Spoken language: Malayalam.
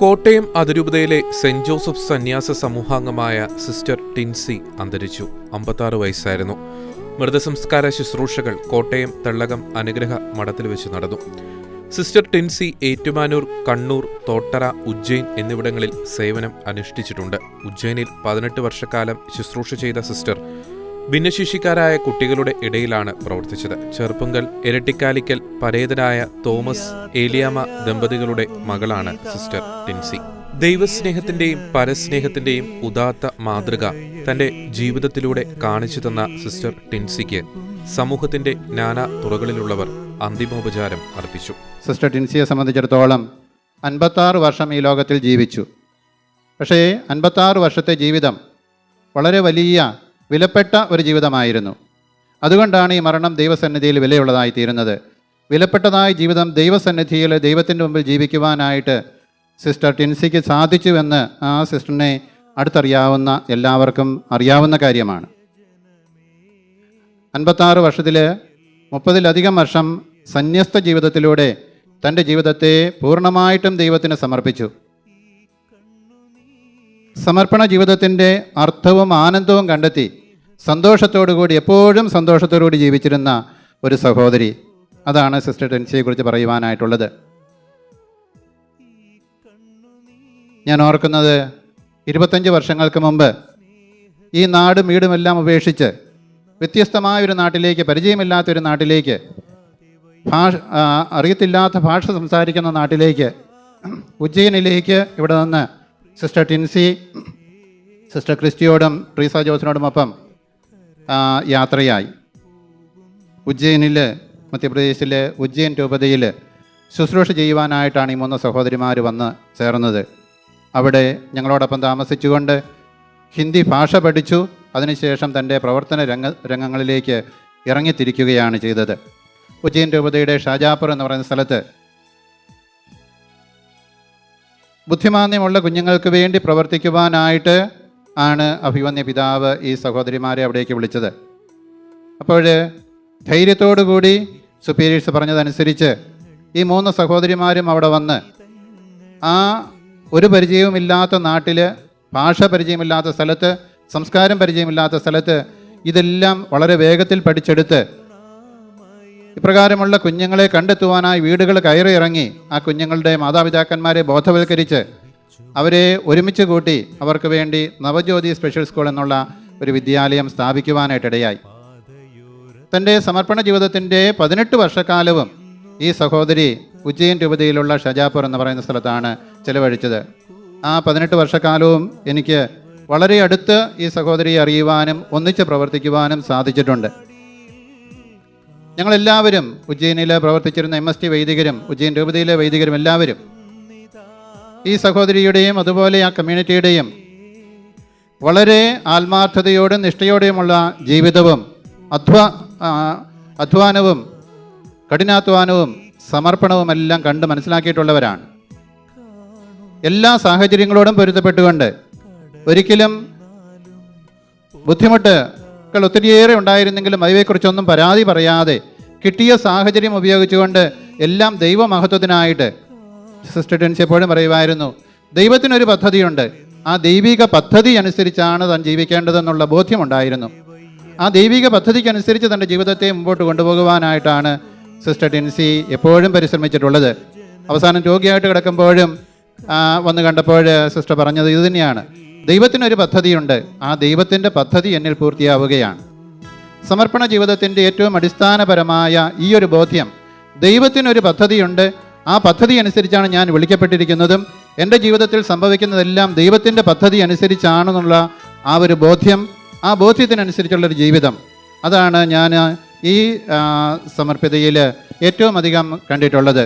കോട്ടയം അതിരൂപതയിലെ സെന്റ് ജോസഫ് സന്യാസ സമൂഹാംഗമായ സിസ്റ്റർ ടിൻസി അന്തരിച്ചു. അമ്പത്താറ് വയസ്സായിരുന്നു. മൃതസംസ്കാര ശുശ്രൂഷകൾ കോട്ടയം തെള്ളകം അനുഗ്രഹ മഠത്തിൽ വെച്ച് നടന്നു. സിസ്റ്റർ ടിൻസി ഏറ്റുമാനൂർ കണ്ണൂർ തോട്ടറ ഉജ്ജയിൻ എന്നിവിടങ്ങളിൽ സേവനം അനുഷ്ഠിച്ചിട്ടുണ്ട്. ഉജ്ജയിനിൽ പതിനെട്ട് വർഷക്കാലം ശുശ്രൂഷ ചെയ്ത സിസ്റ്റർ ഭിന്നശേഷിക്കാരായ കുട്ടികളുടെ ഇടയിലാണ് പ്രവർത്തിച്ചത്. ചെറുപ്പുങ്കൽ ഇരട്ടിക്കാലിക്കൽ പരേതരായ തോമസ് ഏലിയാമ ദമ്പതികളുടെ മകളാണ് സിസ്റ്റർ ടിൻസി. ദൈവസ്നേഹത്തിന്റെയും പരസ്നേഹത്തിന്റെയും ഉദാത്ത മാതൃക തന്റെ ജീവിതത്തിലൂടെ കാണിച്ചു തന്ന സിസ്റ്റർ ടിൻസിക്ക് സമൂഹത്തിന്റെ നാനാ തുറകളിലുള്ളവർ അന്തിമോപചാരം അർപ്പിച്ചു. സിസ്റ്റർ ടിൻസിയെ സംബന്ധിച്ചിടത്തോളം അൻപത്താറ് വർഷം ഈ ലോകത്തിൽ ജീവിച്ചു. പക്ഷേ അൻപത്താറ് വർഷത്തെ ജീവിതം വളരെ വലിയ വിലപ്പെട്ട ഒരു ജീവിതമായിരുന്നു. അതുകൊണ്ടാണ് ഈ മരണം ദൈവസന്നിധിയിൽ വിലയുള്ളതായി തീരുന്നത്. വിലപ്പെട്ടതായ ജീവിതം ദൈവസന്നിധിയിൽ ദൈവത്തിന്റെ മുമ്പിൽ ജീവിക്കുവാനായിട്ട് സിസ്റ്റർ ടിൻസിക്ക് സാധിച്ചുവെന്ന് ആ സിസ്റ്ററിനെ അടുത്തറിയാവുന്ന എല്ലാവർക്കും അറിയാവുന്ന കാര്യമാണ്. അൻപത്താറ് വർഷത്തിൽ മുപ്പതിലധികം വർഷം സന്യസ്ത ജീവിതത്തിലൂടെ തന്റെ ജീവിതത്തെ പൂർണമായിട്ടും ദൈവത്തിന് സമർപ്പിച്ചു. സമർപ്പണ ജീവിതത്തിന്റെ അർത്ഥവും ആനന്ദവും കണ്ടെത്തി സന്തോഷത്തോടുകൂടി എപ്പോഴും സന്തോഷത്തോടുകൂടി ജീവിച്ചിരുന്ന ഒരു സഹോദരി. അതാണ് സിസ്റ്റർ ടെൻസിയെക്കുറിച്ച് പറയുവാനായിട്ടുള്ളത്. ഞാൻ ഓർക്കുന്നത് ഇരുപത്തഞ്ച് വർഷങ്ങൾക്ക് മുമ്പ് ഈ നാടും വീടുമെല്ലാം ഉപേക്ഷിച്ച് വ്യത്യസ്തമായ ഒരു നാട്ടിലേക്ക് പരിചയമില്ലാത്ത ഒരു നാട്ടിലേക്ക് ഭാഷ അറിയത്തില്ലാത്ത ഭാഷ സംസാരിക്കുന്ന നാട്ടിലേക്ക് ഉജ്ജയിനിലേക്ക് ഇവിടെ നിന്ന് സിസ്റ്റർ ടിൻസി സിസ്റ്റർ ക്രിസ്റ്റിയോടും പ്രീസ ജോസിനോടുമൊപ്പം യാത്രയായി. ഉജ്ജയിനിൽ മധ്യപ്രദേശിലെ ഉജ്ജയിൻ രൂപതയിൽ ശുശ്രൂഷ ചെയ്യുവാനായിട്ടാണ് ഈ മൂന്ന് സഹോദരിമാർ വന്ന് ചേർന്നത്. അവിടെ ഞങ്ങളോടൊപ്പം താമസിച്ചുകൊണ്ട് ഹിന്ദി ഭാഷ പഠിച്ചു. അതിനുശേഷം തന്റെ പ്രവർത്തന രംഗ രംഗങ്ങളിലേക്ക് ഇറങ്ങിത്തിരിക്കുകയാണ് ചെയ്തത്. ഉജ്ജയിൻ രൂപതയുടെ ഷാജാപ്പുർ എന്ന് പറയുന്ന സ്ഥലത്ത് ബുദ്ധിമാന്യമുള്ള കുഞ്ഞുങ്ങൾക്ക് വേണ്ടി പ്രവർത്തിക്കുവാനായിട്ട് ആണ് അഭിമന്യ പിതാവ് ഈ സഹോദരിമാരെ അവിടേക്ക് വിളിച്ചത്. അപ്പോൾ ധൈര്യത്തോടു കൂടി സുപ്പീരിയേഴ്സ് പറഞ്ഞതനുസരിച്ച് ഈ മൂന്ന് സഹോദരിമാരും അവിടെ വന്ന് ആ ഒരു പരിചയവുമില്ലാത്ത നാട്ടിൽ ഭാഷ പരിചയമില്ലാത്ത സ്ഥലത്ത് സംസ്കാരം പരിചയമില്ലാത്ത സ്ഥലത്ത് ഇതെല്ലാം വളരെ വേഗത്തിൽ പഠിച്ചെടുത്ത് ഇപ്രകാരമുള്ള കുഞ്ഞുങ്ങളെ കണ്ടെത്തുവാനായി വീടുകൾ കയറി ഇറങ്ങി ആ കുഞ്ഞുങ്ങളുടെ മാതാപിതാക്കന്മാരെ ബോധവൽക്കരിച്ച് അവരെ ഒരുമിച്ച് കൂട്ടി അവർക്ക് വേണ്ടി നവജ്യോതി സ്പെഷ്യൽ സ്കൂൾ എന്നുള്ള ഒരു വിദ്യാലയം സ്ഥാപിക്കുവാനായിട്ടിടയായി. തന്റെ സമർപ്പണ ജീവിതത്തിന്റെ പതിനെട്ട് വർഷക്കാലവും ഈ സഹോദരി ഉജ്ജയിൻ രൂപതയിലുള്ള ഷജാപൂർ എന്ന് പറയുന്ന സ്ഥലത്താണ് ചെലവഴിച്ചത്. ആ പതിനെട്ട് വർഷക്കാലവും എനിക്ക് വളരെ അടുത്ത് ഈ സഹോദരിയെ അറിയുവാനും ഒന്നിച്ച് പ്രവർത്തിക്കുവാനും സാധിച്ചിട്ടുണ്ട്. ഞങ്ങളെല്ലാവരും ഉജ്ജയിനിൽ പ്രവർത്തിച്ചിരുന്ന എം എസ് ടി വൈദികരും ഉജ്ജയിൻ രൂപതയിലെ വൈദികരും എല്ലാവരും ഈ സഹോദരിയുടെയും അതുപോലെ ആ കമ്മ്യൂണിറ്റിയുടെയും വളരെ ആത്മാർത്ഥതയോടും നിഷ്ഠയോടെയുമുള്ള ജീവിതവും അധ്വാ അധ്വാനവും കഠിനാധ്വാനവും സമർപ്പണവും എല്ലാം കണ്ട് മനസ്സിലാക്കിയിട്ടുള്ളവരാണ്. എല്ലാ സാഹചര്യങ്ങളോടും പൊരുത്തപ്പെട്ടുകൊണ്ട് ഒരിക്കലും ബുദ്ധിമുട്ടുകൾ ഒത്തിരിയേറെ ഉണ്ടായിരുന്നെങ്കിലും അവയെക്കുറിച്ചൊന്നും പരാതി പറയാതെ കിട്ടിയ സാഹചര്യം ഉപയോഗിച്ചുകൊണ്ട് എല്ലാം ദൈവമഹത്വത്തിനായിട്ട് സിസ്റ്റർ ടെൻസി എപ്പോഴും പറയുമായിരുന്നു ദൈവത്തിനൊരു പദ്ധതിയുണ്ട്. ആ ദൈവിക പദ്ധതി അനുസരിച്ചാണ് താൻ ജീവിക്കേണ്ടതെന്നുള്ള ബോധ്യമുണ്ടായിരുന്നു. ആ ദൈവിക പദ്ധതിക്കനുസരിച്ച് തന്റെ ജീവിതത്തെ മുമ്പോട്ട് കൊണ്ടുപോകുവാനായിട്ടാണ് സിസ്റ്റർ ടെൻസി എപ്പോഴും പരിശ്രമിച്ചിട്ടുള്ളത്. അവസാനം രോഗിയായിട്ട് കിടക്കുമ്പോഴും വന്ന് കണ്ടപ്പോൾ സിസ്റ്റർ പറഞ്ഞത് ഇത് തന്നെയാണ്. ദൈവത്തിനൊരു പദ്ധതിയുണ്ട്. ആ ദൈവത്തിന്റെ പദ്ധതി എന്നിൽ പൂർത്തിയാവുകയാണ്. സമർപ്പണ ജീവിതത്തിന്റെ ഏറ്റവും അടിസ്ഥാനപരമായ ഈ ഒരു ബോധ്യം ദൈവത്തിനൊരു പദ്ധതിയുണ്ട്. ആ പദ്ധതി അനുസരിച്ചാണ് ഞാൻ വിളിക്കപ്പെട്ടിരിക്കുന്നതും. എന്റെ ജീവിതത്തിൽ സംഭവിക്കുന്നതെല്ലാം ദൈവത്തിന്റെ പദ്ധതി അനുസരിച്ചാണെന്നുള്ള ആ ഒരു ബോധ്യം ആ ബോധ്യത്തിനനുസരിച്ചുള്ളൊരു ജീവിതം. അതാണ് ഞാൻ ഈ സമർപ്പിതയിൽ ഏറ്റവും അധികം കണ്ടിട്ടുള്ളത്.